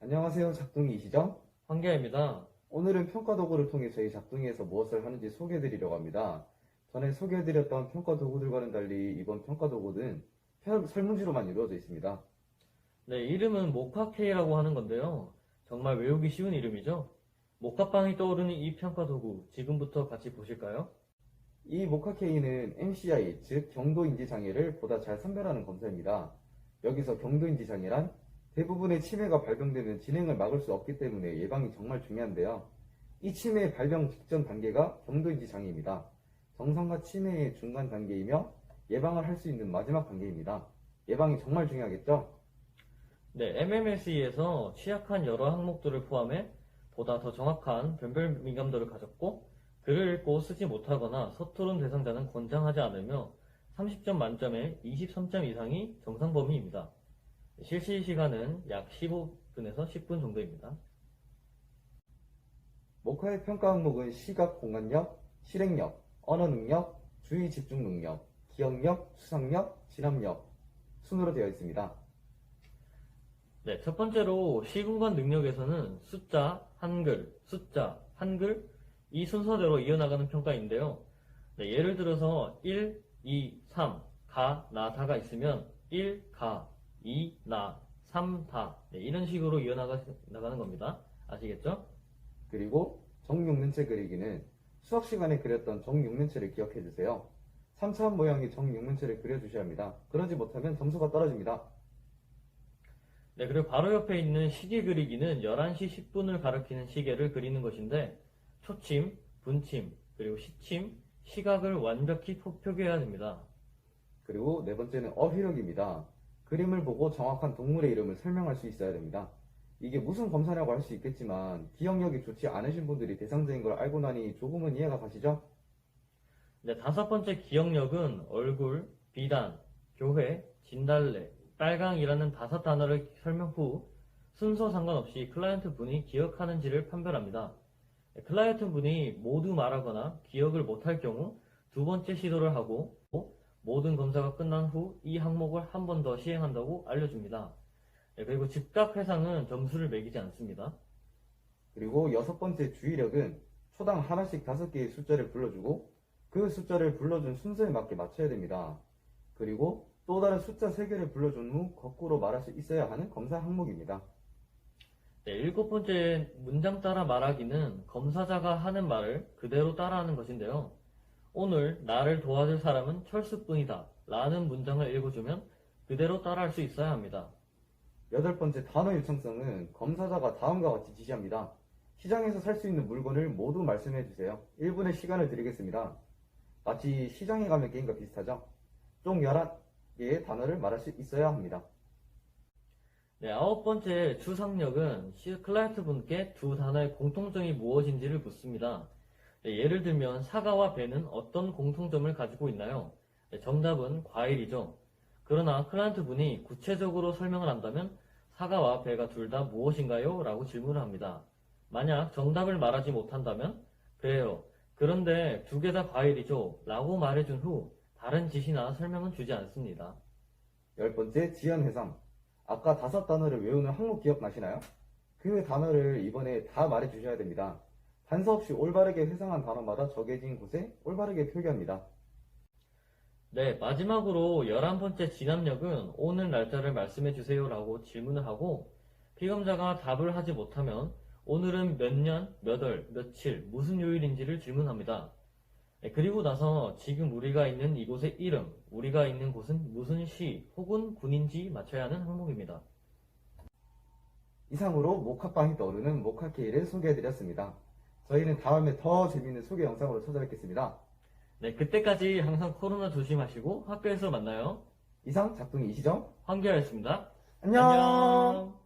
안녕하세요. 작둥이시죠? 황계입니다. 오늘은 평가 도구를 통해 저희 작둥이에서 무엇을 하는지 소개해드리려고 합니다. 전에 소개해드렸던 평가 도구들과는 달리 이번 평가 도구는 펴- 설문지로만 이루어져 있습니다. 네, 이름은 모카케이라고 하는 건데요. 정말 외우기 쉬운 이름이죠? 모카빵이 떠오르는 이 평가 도구, 지금부터 같이 보실까요? 이 모카케이는 MCI, 즉 경도인지 장애를 보다 잘 선별하는 검사입니다. 여기서 경도인지 장애란 대부분의 치매가 발병되면 진행을 막을 수 없기 때문에 예방이 정말 중요한데요. 이 치매 발병 직전 단계가 경도인지 장애입니다. 정상과 치매의 중간 단계이며 예방을 할 수 있는 마지막 단계입니다. 예방이 정말 중요하겠죠? 네, MMSE에서 취약한 여러 항목들을 포함해 보다 더 정확한 변별 민감도를 가졌고, 글을 읽고 쓰지 못하거나 서투른 대상자는 권장하지 않으며 30점 만점에 23점 이상이 정상 범위입니다. 실시 시간은 약 15분에서 10분 정도입니다. 모카의 평가 항목은 시각 공간력, 실행력, 언어 능력, 주의 집중 능력, 기억력, 수상력, 진압력 순으로 되어 있습니다. 네, 첫 번째로 시공간 능력에서는 숫자, 한글, 숫자, 한글 이 순서대로 이어나가는 평가인데요. 네, 예를 들어서 1, 2, 3, 가, 나, 다가 있으면 1, 가, 2, 나, 3, 다 네, 이런 식으로 이어나가는 겁니다. 아시겠죠? 그리고 정육면체 그리기는 수학 시간에 그렸던 정육면체를 기억해 주세요. 3차원 모양의 정육면체를 그려주셔야 합니다. 그러지 못하면 점수가 떨어집니다. 네, 그리고 바로 옆에 있는 시계 그리기는 11시 10분을 가리키는 시계를 그리는 것인데 초침, 분침, 그리고 시침, 시각을 완벽히 포- 표기해야 됩니다. 그리고 네 번째는 어휘력입니다. 그림을 보고 정확한 동물의 이름을 설명할 수 있어야 됩니다. 이게 무슨 검사라고 할 수 있겠지만 기억력이 좋지 않으신 분들이 대상자인 걸 알고 나니 조금은 이해가 가시죠? 네, 다섯 번째 기억력은 얼굴, 비단, 교회, 진달래, 빨강이라는 다섯 단어를 설명 후 순서 상관없이 클라이언트 분이 기억하는지를 판별합니다. 네, 클라이언트 분이 모두 말하거나 기억을 못할 경우 두 번째 시도를 하고 모든 검사가 끝난 후 이 항목을 한 번 더 시행한다고 알려줍니다. 네, 그리고 즉각 회상은 점수를 매기지 않습니다. 그리고 여섯 번째 주의력은 초당 하나씩 다섯 개의 숫자를 불러주고 그 숫자를 불러준 순서에 맞게 맞춰야 됩니다. 그리고 또 다른 숫자 세 개를 불러준 후 거꾸로 말할 수 있어야 하는 검사 항목입니다. 네, 일곱 번째 문장 따라 말하기는 검사자가 하는 말을 그대로 따라하는 것인데요. 오늘 나를 도와줄 사람은 철수뿐이다. 라는 문장을 읽어주면 그대로 따라할 수 있어야 합니다. 여덟 번째 단어 요청성은 검사자가 다음과 같이 지시합니다. 시장에서 살 수 있는 물건을 모두 말씀해 주세요. 1분의 시간을 드리겠습니다. 마치 시장에 가면 게임과 비슷하죠? 총 11개의 단어를 말할 수 있어야 합니다. 네, 아홉 번째 추상력은 시- 클라이언트 분께 두 단어의 공통점이 무엇인지를 묻습니다. 네, 예를 들면 사과와 배는 어떤 공통점을 가지고 있나요? 네, 정답은 과일이죠. 그러나 클라이언트 분이 구체적으로 설명을 한다면 사과와 배가 둘 다 무엇인가요? 라고 질문을 합니다. 만약 정답을 말하지 못한다면 그래요. 그런데 두 개 다 과일이죠. 라고 말해준 후 다른 지시나 설명은 주지 않습니다. 열 번째 지연 해상. 아까 다섯 단어를 외우는 항목 기억나시나요? 그 단어를 이번에 다 말해 주셔야 됩니다. 단서 없이 올바르게 회상한 단어마다 정해진 곳에 올바르게 표기합니다. 네, 마지막으로 11번째 진압력은 오늘 날짜를 말씀해 주세요 라고 질문을 하고 피검자가 답을 하지 못하면 오늘은 몇 년, 몇 월, 며칠, 무슨 요일인지를 질문합니다. 네, 그리고 나서 지금 우리가 있는 이곳의 이름, 우리가 있는 곳은 무슨 시 혹은 군인지 맞춰야 하는 항목입니다. 이상으로 모카빵이 떠오르는 모카케이를 소개해드렸습니다. 저희는 다음에 더 재밌는 소개 영상으로 찾아뵙겠습니다. 네, 그때까지 항상 코로나 조심하시고 학교에서 만나요. 이상 작둥이 이시정 황교였습니다. 안녕. 안녕.